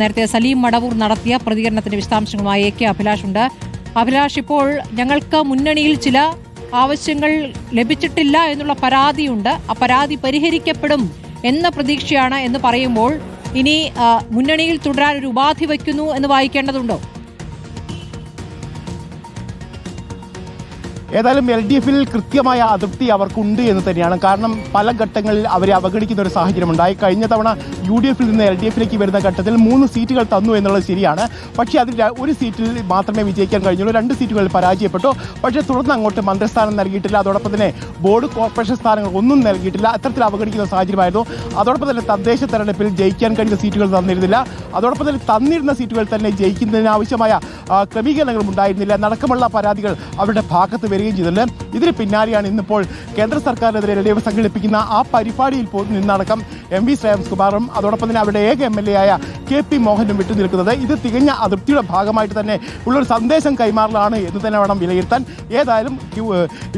നേരത്തെ സലീം മടവൂർ നടത്തിയ പ്രതികരണത്തിന്റെ വിശദാംശങ്ങളുമായി എ കെ അഭിലാഷ് ഉണ്ട്. അഭിലാഷ് ഇപ്പോൾ ഞങ്ങൾക്ക് മുന്നണിയിൽ ചില ആവശ്യങ്ങൾ ലഭിച്ചിട്ടില്ല എന്നുള്ള പരാതിയുണ്ട്. ആ പരാതി പരിഹരിക്കപ്പെടും എന്ന പ്രതീക്ഷയാണ് എന്ന് പറയുമ്പോൾ ഇനി മുന്നണിയിൽ തുടരാൻ ഒരു ഉപാധി വയ്ക്കുന്നു എന്ന് വായിക്കേണ്ടതുണ്ടോ? ഏതായാലും എൽ ഡി എഫിൽ കൃത്യമായ അതൃപ്തി അവർക്കുണ്ട് എന്ന് തന്നെയാണ്. കാരണം പല ഘട്ടങ്ങളിൽ അവരെ അവഗണിക്കുന്ന ഒരു സാഹചര്യം ഉണ്ടായി കഴിഞ്ഞ തവണ യു ഡി എഫിൽ നിന്ന് എൽ ഡി എഫിലേക്ക് വരുന്ന ഘട്ടത്തിൽ മൂന്ന് സീറ്റുകൾ തന്നു എന്നുള്ളത് ശരിയാണ്. പക്ഷേ അതിൽ ഒരു സീറ്റിൽ മാത്രമേ വിജയിക്കാൻ കഴിഞ്ഞുള്ളൂ. രണ്ട് സീറ്റുകളിൽ പരാജയപ്പെട്ടു. പക്ഷേ തുടർന്ന് അങ്ങോട്ട് മന്ത്രിസ്ഥാനം നൽകിയിട്ടില്ല. അതോടൊപ്പം തന്നെ ബോർഡ് കോർപ്പറേഷൻ സ്ഥാനങ്ങൾ ഒന്നും നൽകിയിട്ടില്ല. അത്തരത്തിൽ അവഗണിക്കുന്ന സാഹചര്യമായിരുന്നു. അതോടൊപ്പം തന്നെ തദ്ദേശ തെരഞ്ഞെടുപ്പിൽ ജയിക്കാൻ കഴിയുന്ന സീറ്റുകൾ തന്നിരുന്നില്ല. അതോടൊപ്പം തന്നെ തന്നിരുന്ന സീറ്റുകൾ തന്നെ ജയിക്കുന്നതിന് ആവശ്യമായ ആ, ക്രമീകരണങ്ങളും ഉണ്ടായിരുന്നില്ല. നടക്കമുള്ള പരാതികൾ അവരുടെ ഭാഗത്ത് വരികയും ചെയ്തിട്ടുണ്ട്. ഇതിന് പിന്നാലെയാണ് ഇന്നിപ്പോൾ കേന്ദ്ര സർക്കാരിനെതിരെ എൽ ഡി എഫ് സംഘടിപ്പിക്കുന്ന ആ പരിപാടിയിൽ പോലും നിന്നടക്കം എം വി ശ്രേയംസ്കുമാറും അതോടൊപ്പം തന്നെ അവരുടെ ഏക എം എൽ എ ആയ കെ പി മോഹനും വിട്ടുനിൽക്കുന്നത് ഇത് തികഞ്ഞ അതൃപ്തിയുടെ ഭാഗമായിട്ട് തന്നെ ഉള്ളൊരു സന്ദേശം കൈമാറലാണ് എന്ന് തന്നെ വേണം വിലയിരുത്താൻ. ഏതായാലും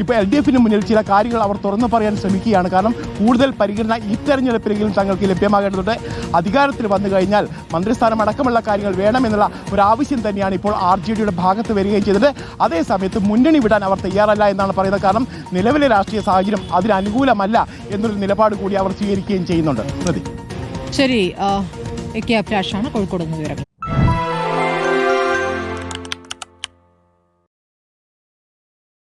ഇപ്പോൾ എൽ ഡി എഫിന് മുന്നിൽ ചില കാര്യങ്ങൾ അവർ തുറന്നു പറയാൻ ശ്രമിക്കുകയാണ്. കാരണം കൂടുതൽ പരിഗണന ഈ തെരഞ്ഞെടുപ്പിലെങ്കിലും തങ്ങൾക്ക് ലഭ്യമാകേണ്ടതുണ്ട്. അധികാരത്തിൽ വന്നു കഴിഞ്ഞാൽ മന്ത്രിസ്ഥാനം അടക്കമുള്ള കാര്യങ്ങൾ വേണമെന്നുള്ള ഒരു ആവശ്യം തന്നെയാണ് ഇപ്പോൾ ആർ ജെ ഡിയുടെ ഭാഗത്ത് വരികയും ചെയ്തത്. അതേസമയത്ത് മുന്നണി വിടാൻ അവർ തയ്യാറല്ല എന്നാണ് പറയുന്നത്. കാരണം നിലവിലെ രാഷ്ട്രീയ സാഹചര്യം അതിനനുകൂലമല്ല എന്നൊരു നിലപാട് കൂടി അവർ സ്വീകരിക്കുകയും ചെയ്യുന്നുണ്ട്. ശരി കോഴിക്കോട് നിന്ന് വിവരങ്ങൾ.